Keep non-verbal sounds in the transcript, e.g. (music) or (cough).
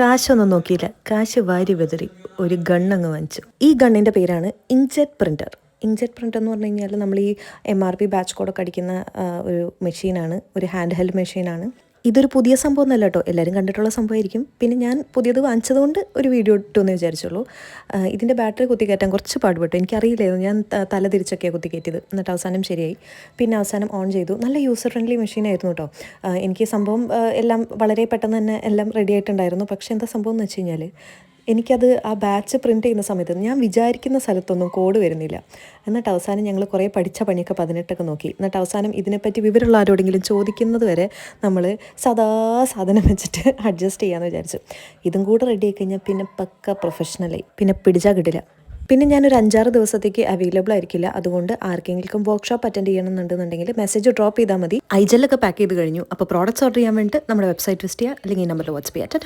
കാശൊന്നും നോക്കിയില്ല. കാശ് വാരി വെതിറി. ഒരു ഗണ്ണങ്ങ് വാങ്ങിച്ചു. ഈ ഗണ്ണിന്റെ പേരാണ് ഇൻജെറ്റ് പ്രിന്റർ ഇൻജെറ്റ് പ്രിന്റർ എന്ന് പറഞ്ഞു കഴിഞ്ഞാൽ നമ്മൾ ഈ എം ആർ പി ബാച്ച് കോഡൊക്കെ അടിക്കുന്ന ഒരു മെഷീനാണ്. ഒരു ഹാൻഡ് ഹെൽഡ് മെഷീനാണ്. ഇതൊരു പുതിയ സംഭവം ഒന്നല്ല കേട്ടോ. എല്ലാവരും കണ്ടിട്ടുള്ള സംഭവമായിരിക്കും. പിന്നെ ഞാൻ പുതിയത് വാങ്ങിച്ചതുകൊണ്ട് ഒരു വീഡിയോ ഇട്ടുമെന്ന് വിചാരിച്ചുള്ളൂ. ഇതിന്റെ ബാറ്ററി കുത്തിക്കയറ്റാൻ കുറച്ച് പാടുപെട്ടു. എനിക്കറിയില്ലായിരുന്നു. ഞാൻ തല തിരിച്ചൊക്കെയാണ് കുത്തിക്കയറ്റിയത്. എന്നിട്ട് അവസാനം ശരിയായി. പിന്നെ അവസാനം ഓൺ ചെയ്തു. നല്ല യൂസർ ഫ്രണ്ട്ലി മെഷീനായിരുന്നു കേട്ടോ. എനിക്ക് സംഭവം എല്ലാം വളരെ പെട്ടെന്ന് തന്നെ എല്ലാം റെഡി ആയിട്ടുണ്ടായിരുന്നു. പക്ഷേ എന്താ സംഭവം എന്ന് വെച്ച് കഴിഞ്ഞാൽ എനിക്കത് ആ ബാച്ച് പ്രിന്റ് ചെയ്യുന്ന സമയത്ത് ഞാൻ വിചാരിക്കുന്ന സ്ഥലത്തൊന്നും കോഡ് വരുന്നില്ല. എന്നിട്ട് അവസാനം ഞങ്ങൾ കുറേ പഠിച്ച പണിയൊക്കെ പതിനെട്ടൊക്കെ നോക്കി. എന്നിട്ട് അവസാനം ഇതിനെപ്പറ്റി വിവരമുള്ള ആരോടെങ്കിലും ചോദിക്കുന്നത് വരെ നമ്മൾ സദാ സാധനം വെച്ചിട്ട് (laughs) അഡ്ജസ്റ്റ് ചെയ്യാമെന്ന് വിചാരിച്ചു. ഇതും കൂടെ റെഡി ആയി കഴിഞ്ഞാൽ പിന്നെ പക്ക പ്രൊഫഷണലായി പിന്നെ പിടിച്ചാൽ കിട്ടില്ല പിന്നെ ഞാനൊരു അഞ്ചാറ് ദിവസത്തേക്ക് അവൈലബിൾ ആയിരിക്കില്ല. അതുകൊണ്ട് ആർക്കെങ്കിലും വർക്ക്ഷോപ്പ് അറ്റൻഡ് ചെയ്യണമെന്നുണ്ടെന്നുണ്ടെങ്കിൽ മെസ്സേജ് ഡ്രോപ്പ് ചെയ്താൽ മതി. ഐജലൊക്കെ പാക്ക് ചെയ്ത് കഴിഞ്ഞു. അപ്പോൾ പ്രോഡക്റ്റ്സ് ഓർഡർ ചെയ്യാൻ വേണ്ടി നമ്മുടെ വെബ്സൈറ്റ് വിസിറ്റ് ചെയ്യുക അല്ലെങ്കിൽ ഈ നമ്പറിൽ വാട്സ്ആപ്പ് ചെയ്യാം.